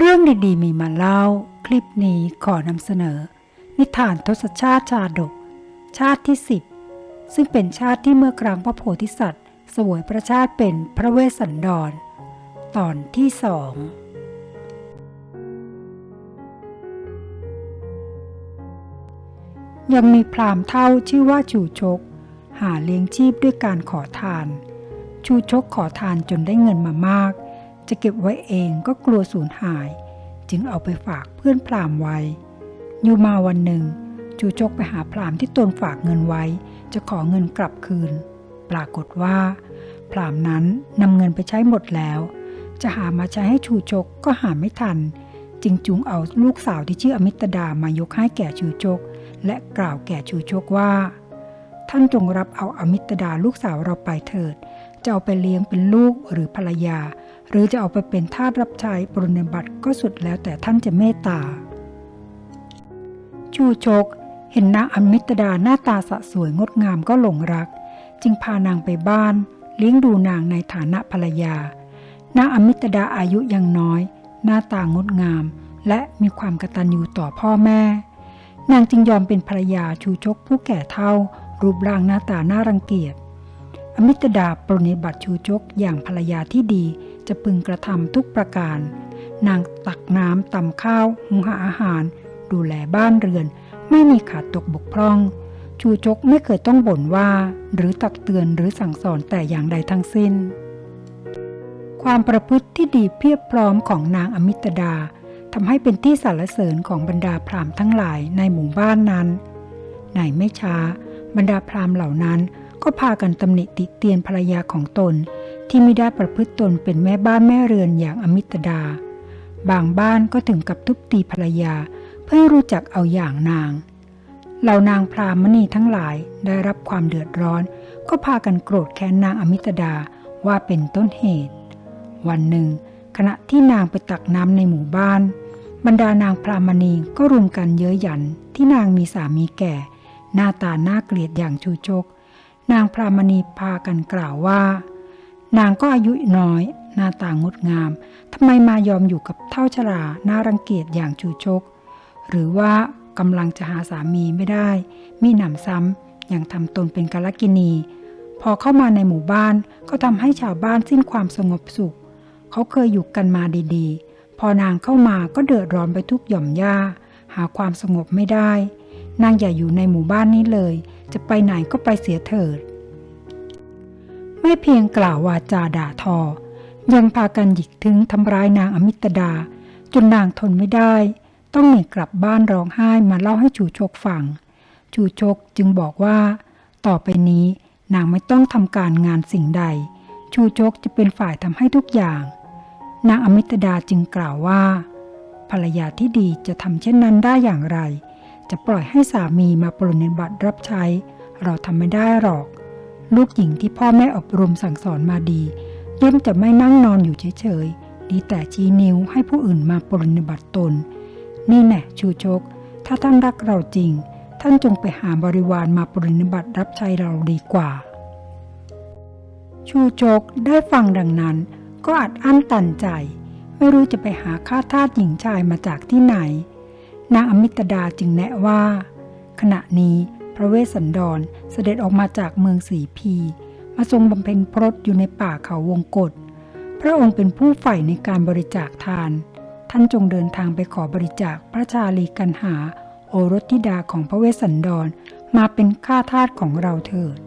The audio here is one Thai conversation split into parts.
เรื่องดีๆ มีมาเล่า คลิปนี้ขอนำเสนอ นิทานทศชาติชาดก ชาติที่สิบซึ่งเป็นชาติที่เมื่อครั้งพระโพธิสัตว์ สวยพระชาติเป็นพระเวสสันดร ตอนที่สองยังมีพรามเท่าชื่อว่าชูชก หาเลี้ยงชีพด้วยการขอทาน ชูชกขอทานจนได้เงินมามาก จะเก็บไว้เองก็กลัวสูญหาย จึงเอาไปฝากเพื่อนพรามไว้ อยู่มาวันหนึ่งชูชกไปหาพรามที่ตนฝากเงินไว้ จะขอเงินกลับคืน ปรากฏว่า พรามนั้นนำเงินไปใช้หมดแล้ว จะหามาใช้ให้ชูชกก็หาไม่ทัน จึงจูงเอาลูกสาวที่ชื่ออมิตดามายกให้แก่ชูชกและกล่าวแก่ชูชกว่า ท่านจงรับเอาอมิตดาลูกสาวเราไปเถิดจะเอาไปเลี้ยงเป็นลูกหรือภรรยา หรือจะเอาไปเป็นทาสรับใช้ปรนนิบัติก็สุดแล้วแต่ท่านจะเมตตา ชูชก เห็นนางอมิตดาหน้าตาสะสวยงดงามก็หลงรัก จึงพานางไปบ้าน เลี้ยงดูนางในฐานะภรรยา นางอมิตดาอายุยังน้อย หน้าตางดงาม และมีความกตัญญูต่อพ่อแม่ นางจึงยอมเป็นภรรยาชูชกผู้แก่เท่า รูปร่างหน้าตาน่ารังเกียจอมิตดาปรนนิบัติชูชกอย่างภรรยาที่ดี จะพึงกระทำทุกประการ นางตักน้ำตำข้าวหุงหาอาหาร ดูแลบ้านเรือน ไม่มีขาดตกบกพร่อง ชูชกไม่เคยต้องบ่นว่า หรือตักเตือนหรือสั่งสอนแต่อย่างใดทั้งสิ้น ความประพฤติที่ดีเพียบพร้อมของนางอมิตดาทำให้เป็นที่สรรเสริญของบรรดาพราหมณ์ทั้งหลายในหมู่บ้านนั้นไหนไม่ช้า บรรดาพราหมณ์เหล่านั้นก็พากันตำหนิติเตียนภรรยาของตน ที่ไม่ได้ประพฤติตนเป็นแม่บ้านแม่เรือนอย่างอมิตดา บางบ้านก็ถึงกับทุบตีภรรยา เพื่อรู้จักเอาอย่างนาง เหล่านางพรามณีทั้งหลายได้รับความเดือดร้อน ก็พากันโกรธแค้นนางอมิตดาว่าเป็นต้นเหตุ วันหนึ่ง ขณะที่นางไปตักน้ำในหมู่บ้าน บรรดานางพรามณีก็รุมกันเย้ยหยันที่นางมีสามีแก่ หน้าตาน่าเกลียดอย่างชูชก นางพรามณีพากันกล่าวว่า นางก็อายุน้อย หน้าตางดงามทำไมมายอมอยู่กับเท่าชราน่ารังเกียจอย่างชูชก หรือว่ากำลังจะหาสามีไม่ได้ มีหนำซ้ำยังทำตนเป็นกาลกินี พอเข้ามาในหมู่บ้านก็ทำให้ชาวบ้านสิ้นความสงบสุข เขาเคยอยู่กันมาดีๆ พอนางเข้ามาก็เดือดร้อนไปทุกหย่อมย่าหาความสงบไม่ได้ นางอย่าอยู่ในหมู่บ้านนี้เลย จะไปไหนก็ไปเสียเถิด ไม่เพียงกล่าววาจาด่าทอ ยังพากันหยิกถึงทำร้ายนางอมิตดา จนนางทนไม่ได้ ต้องหนีกลับบ้านร้องไห้มาเล่าให้ชูชกฟังชูชกจึงบอกว่า ต่อไปนี้นางไม่ต้องทำการงานสิ่งใด ชูชกจะเป็นฝ่ายทำให้ทุกอย่าง นางอมิตดาจึงกล่าวว่า ภรรยาที่ดีจะทำเช่นนั้นได้อย่างไร จะปล่อยให้สามีมาปรนนิบัติรับใช้ เราทำไม่ได้หรอก ลูกหญิงที่พ่อแม่อบรมสั่งสอนมาดี ย่อมจะไม่นั่งนอนอยู่เฉยๆ ดีแต่ชี้นิ้วให้ผู้อื่นมาปรนนิบัติตน นี่แน่ชูชก ถ้าท่านรักเราจริง ท่านจงไปหาบริวารมาปรนนิบัติรับใช้เราดีกว่า ชูชกได้ฟังดังนั้น ก็อัดอั้นตันใจ ไม่รู้จะไปหาข้าทาสหญิงชายมาจากที่ไหน นางอมิตดาจึงแนะว่า ขณะนี้ พระเวสสันดรเสด็จออกมาจากเมืองสีพี มาทรงบำเพ็ญพรตอยู่ในป่าเขาวงกฏพระองค์เป็นผู้ใฝ่ในการบริจาคทาน ท่านจงเดินทางไปขอบริจาคพระชาลีกันหา โอรสธิดาของพระเวสสันดรมาเป็นข้าทาสของเราเถิด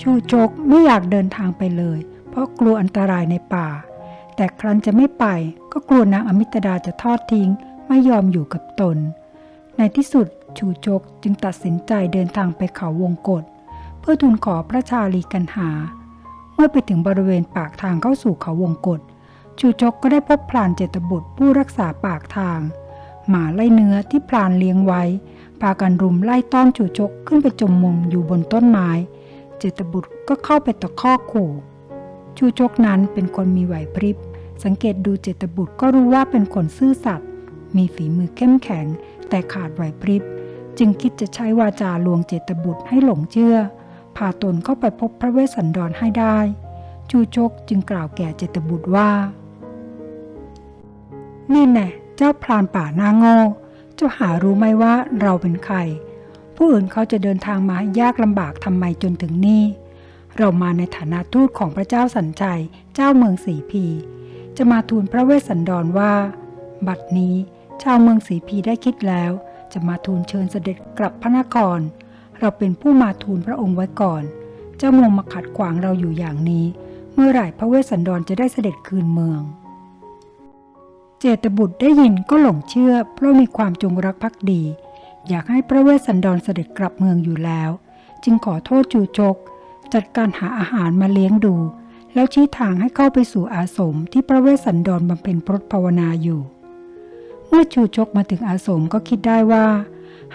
ชูชกไม่อยากเดินทางไปเลย เพราะกลัวอันตรายในป่า แต่ครั้นจะไม่ไปก็กลัวนางอมิตดาจะทอดทิ้งไม่ยอมอยู่กับตน ในที่สุด ชูชกจึงตัดสินใจเดินทางไปเขาวงกฏเพื่อทูลขอพระชาลีกันหา เมื่อไปถึงบริเวณปากทางเข้าสู่เขาวงกฏชูชกก็ได้พบพลานเจตบุตรผู้รักษาปากทาง หมาไล่เนื้อที่พลานเลี้ยงไว้ พากันรุมไล่ต้อนชูชกขึ้นไปจมมุมอยู่บนต้นไม้ เจตบุตรก็เข้าไปตะคอกขู่ ชูชกนั้นเป็นคนมีไหวพริบ สังเกตดูเจตบุตรก็รู้ว่าเป็นคนซื่อสัตย์มีฝีมือเข้มแข็งแต่ขาดไหวพริบ จึงคิดจะใช้วาจาลวงเจตบุตรให้หลงเชื่อ พาตนเข้าไปพบพระเวสสันดรให้ได้ ชูชกจึงกล่าวแก่เจตบุตรว่า นี่แน่เจ้าพรานป่าหน้าโง่เจ้าหารู้ไหมว่าเราเป็นใคร ผู้อื่นเขาจะเดินทางมาให้ยากลำบากทำไมจนถึงนี่ เรามาในฐานะทูตของพระเจ้าสัญชัย เจ้าเมืองสีพี จะมาทูลพระเวสสันดรว่า บัดนี้ชาวเมืองสีพีได้คิดแล้ว จะมาทูลเชิญเสด็จกลับพระนคร เราเป็นผู้มาทูลพระองค์ไว้ก่อน เจ้ามัวมาขัดขวางเราอยู่อย่างนี้ เมื่อไหร่พระเวสสันดรจะได้เสด็จคืนเมือง เจตบุตรได้ยินก็หลงเชื่อ เพราะมีความจงรักภักดี อยากให้พระเวสสันดรเสด็จกลับเมืองอยู่แล้ว จึงขอโทษจูชก จัดการหาอาหารมาเลี้ยงดู แล้วชี้ทางให้เข้าไปสู่อาสมที่พระเวสสันดรบำเพ็ญพรตภาวนาอยู่ มื่อชูชกมาถึงอาสมก็คิดได้ว่า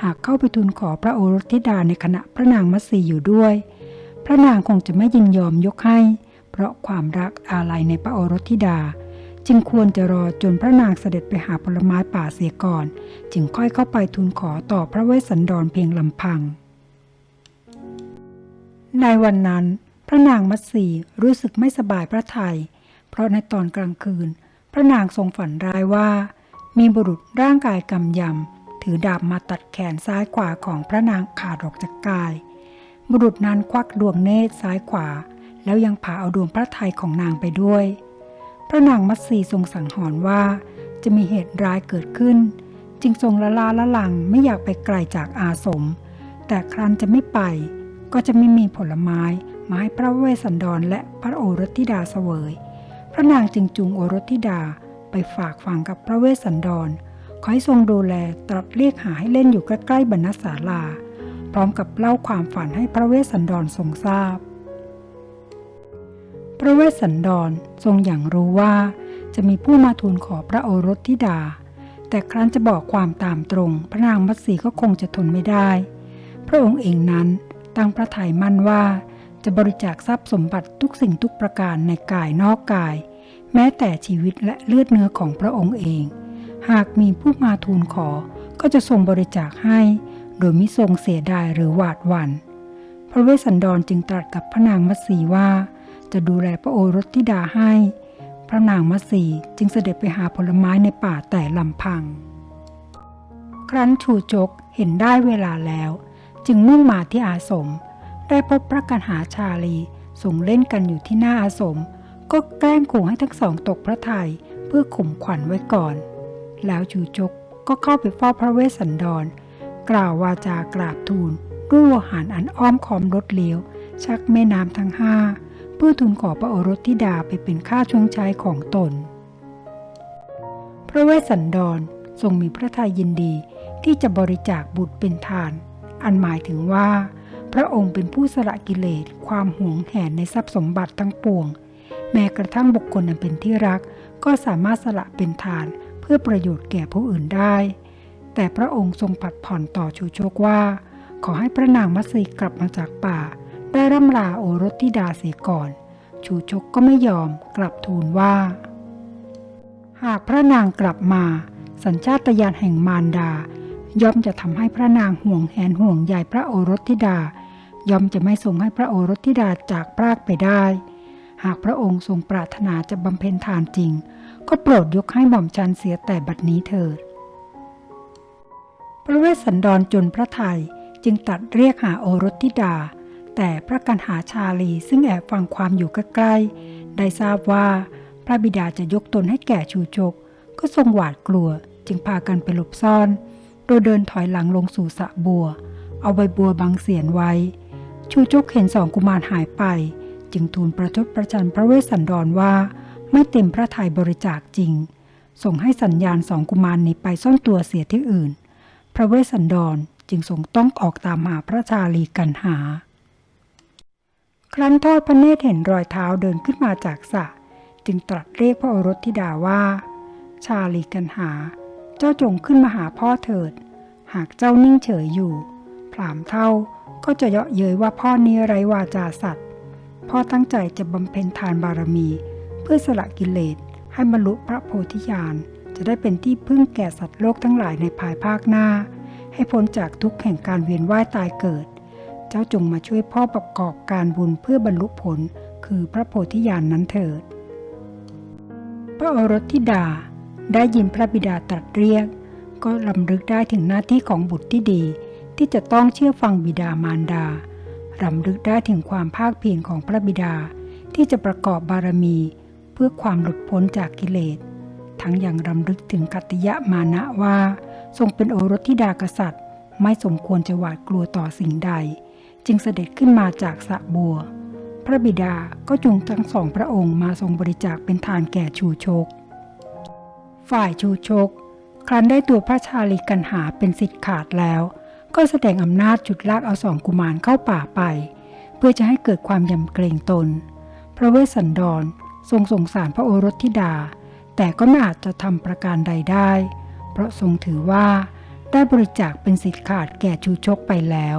หากเข้าไปทูลขอพระโอรสธิดาในขณะพระนางมัตสีอยู่ด้วย พระนางคงจะไม่ยินยอมยกให้ เพราะความรักอาลัยในพระโอรสธิดา จึงควรจะรอจนพระนางเสด็จไปหาผลไม้ป่าเสียก่อน จึงค่อยเข้าไปทูลขอต่อพระเวสสันดรเพียงลำพัง ในวันนั้น พระนางมัตสีรู้สึกไม่สบายพระทยัยเพราะในตอนกลางคืน พระนางทรงฝันร้ายว่า มีบุรุษร่างกายกำยำ ถือดาบมาตัดแขนซ้ายขวาของพระนางขาดออกจากกาย บุรุษนั้นควักดวงเนตรซ้ายขวา แล้วยังพาเอาดวงพระทัยของนางไปด้วย พระนางมัตสีทรงสังหรณ์ว่าจะมีเหตุร้ายเกิดขึ้น จึงทรงละลาละลังไม่อยากไปไกลจากอาสม แต่ครั้นจะไม่ไปก็จะไม่มีผลไม้มาให้พระเวสสันดรและพระโอรสธิดาเสวย พระนางจึงจูงโอรสธิดา ไปฝากฝังกับพระเวสสันดร ขอให้ทรงดูแลตรัสเรียกหาให้เล่นอยู่ใกล้ๆบรรณศาลา พร้อมกับเล่าความฝันให้พระเวสสันดรทรงทราบ พระเวสสันดรทรงอย่างรู้ว่า จะมีผู้มาทูลขอพระโอรสธิดา แต่ครั้นจะบอกความตามตรง พระนางมัตสีก็คงจะทนไม่ได้ พระองค์เองนั้นตั้งพระทัยมั่นว่าจะบริจาคทรัพย์สมบัติทุกสิ่งทุกประการในกายนอกกาย แม้แต่ชีวิตและเลือดเนื้อของพระองค์เอง หากมีผู้มาทูลขอก็จะทรงบริจาคให้ โดยมิทรงเสียดายหรือหวาดหวัน่น พระเวสสันดรจึงตรัสกับพระนางมัตสีว่า จะดูแลพระโอรสธิดาให้ พระนางมัตสีจึงเสด็จไปหาผลไม้ในป่าแต่ลำพัง ครั้นชูจกเห็นได้เวลาแล้ว จึงมุ่งมาที่อาสม ได้พบพระกันหาชาลีส่งเล่นกันอยู่ที่หน้าอาสม ก็แกล้งขู่ให้ทั้งสองตกพระทัยเพื่อข่มขวัญไว้ก่อน แล้วชูจกก็เข้าไปเฝ้าพระเวสสันดร กล่าววาจากราบทูลด้วยวหารอันอ้อมคอมรถเลี้ยว ชักแม่น้ำทั้งห้าเพื่อทูลขอพระโอรสธิดาไปเป็นข้าชวงใช้ของตน พระเวสสันดรทรงมีพระทัยยินดีที่จะบริจาคบุตรเป็นทาน อันหมายถึงว่า พระองค์เป็นผู้สละกิเลสความหวงแหนในทรัพย์สมบัติทั้งปวง แม้กระทั่งบุคคลอันเป็นที่รัก ก็สามารถสละเป็นทานเพื่อประโยชน์แก่ผู้อื่นได้ แต่พระองค์ทรงผัดผ่อนต่อชูโชคว่า ขอให้พระนางมัตสีกลับมาจากป่า ได้ร่ำลาโอรสธิดาเสียก่อน ชูชกก็ไม่ยอมกลับทูลว่า หากพระนางกลับมา สัญชาตญาณแห่งมารดา ย่อมจะทำให้พระนางห่วงแหนห่วงใยพระโอรสธิดาย่อมจะไม่ทรงให้พระโอรสธิดาจากพรากไปได้ หากพระองค์ทรงปรารถนาจะบำเพ็ญทานจริง ก็โปรดยกให้หม่อมชันเสียแต่บัดนี้เถิด พระเวสสันดรจนพระไทยจึงตัดเรียกหาโอรสธิดา แต่พระกันหาชาลีซึ่งแอบฟังความอยู่ใกล้ๆได้ทราบว่าพระบิดาจะยกตนให้แก่ชูชก ก็ทรงหวาดกลัวจึงพากันไปหลบซ่อน โดยเดินถอยหลังลงสู่สระบัว เอาใบบัวบังเสียนไว้ ชูชกเห็นสองกุมารหายไป จึงทูลประชดประชันพระเวสสันดรว่า ไม่เต็มพระทัยบริจาคจริง ส่งให้สัญญาณสองกุมารนี้ไปซ่อนตัวเสียที่อื่น พระเวสสันดรจึงทรงต้องออกตามหาพระชาลีกันหา ครั้นทอดพระเนตรเห็นรอยเท้าเดินขึ้นมาจากสระจึงตรัสเรียกพระโอรสธิดาว่า ชาลีกันหา เจ้าจงขึ้นมาหาพ่อเถิด หากเจ้านิ่งเฉยอยู่ พรามเท่าก็จะเยาะเย้ยว่าพ่อนี้ไร้วาจาสัตว์ พ่อตั้งใจจะบำเพ็ญทานบารมี เพื่อสละกิเลสให้บรรลุพระโพธิญาณจะได้เป็นที่พึ่งแก่สัตว์โลกทั้งหลายในภายภาคหน้า ให้พ้นจากทุกข์แห่งการเวียนว่ายตายเกิด เจ้าจงมาช่วยพ่อประกอบการบุญเพื่อบรรลุผล คือพระโพธิญาณนนั้นเถิด พระโอรสธิดาได้ยินพระบิดาตรัสเรียก ก็ลำลึกได้ถึงหน้าที่ของบุตรที่ดี ที่จะต้องเชื่อฟังบิดามารดา รำลึกได้ถึงความภาคเพียรของพระบิดาที่จะประกอบบารมี เพื่อความหลุดพ้นจากกิเลส ทั้งยังรำลึกถึงกัตติยะมานะว่า ทรงเป็นโอรสธิดากษัตริย์ ไม่สมควรจะหวาดกลัวต่อสิ่งใด จึงเสด็จขึ้นมาจากสะบัว พระบิดาก็จูงทั้งสองพระองค์มาทรงบริจาคเป็นทานแก่ชูชก ฝ่ายชูชก ครั้นได้ตัวพระชาลีกันหาเป็นสิทธิ์ขาดแล้ว ก็แสดงอำนาจจุดลากเอาสองกุมารเข้าป่าไป เพื่อจะให้เกิดความยำเกรงตน พระเวสสันดรทรงสงสารพระโอรสธิดา แต่ก็ไม่อาจจะทำประการใดได้ เพราะทรงถือว่าได้บริจาคเป็นสิทธิ์ขาดแก่ชูชกไปแล้ว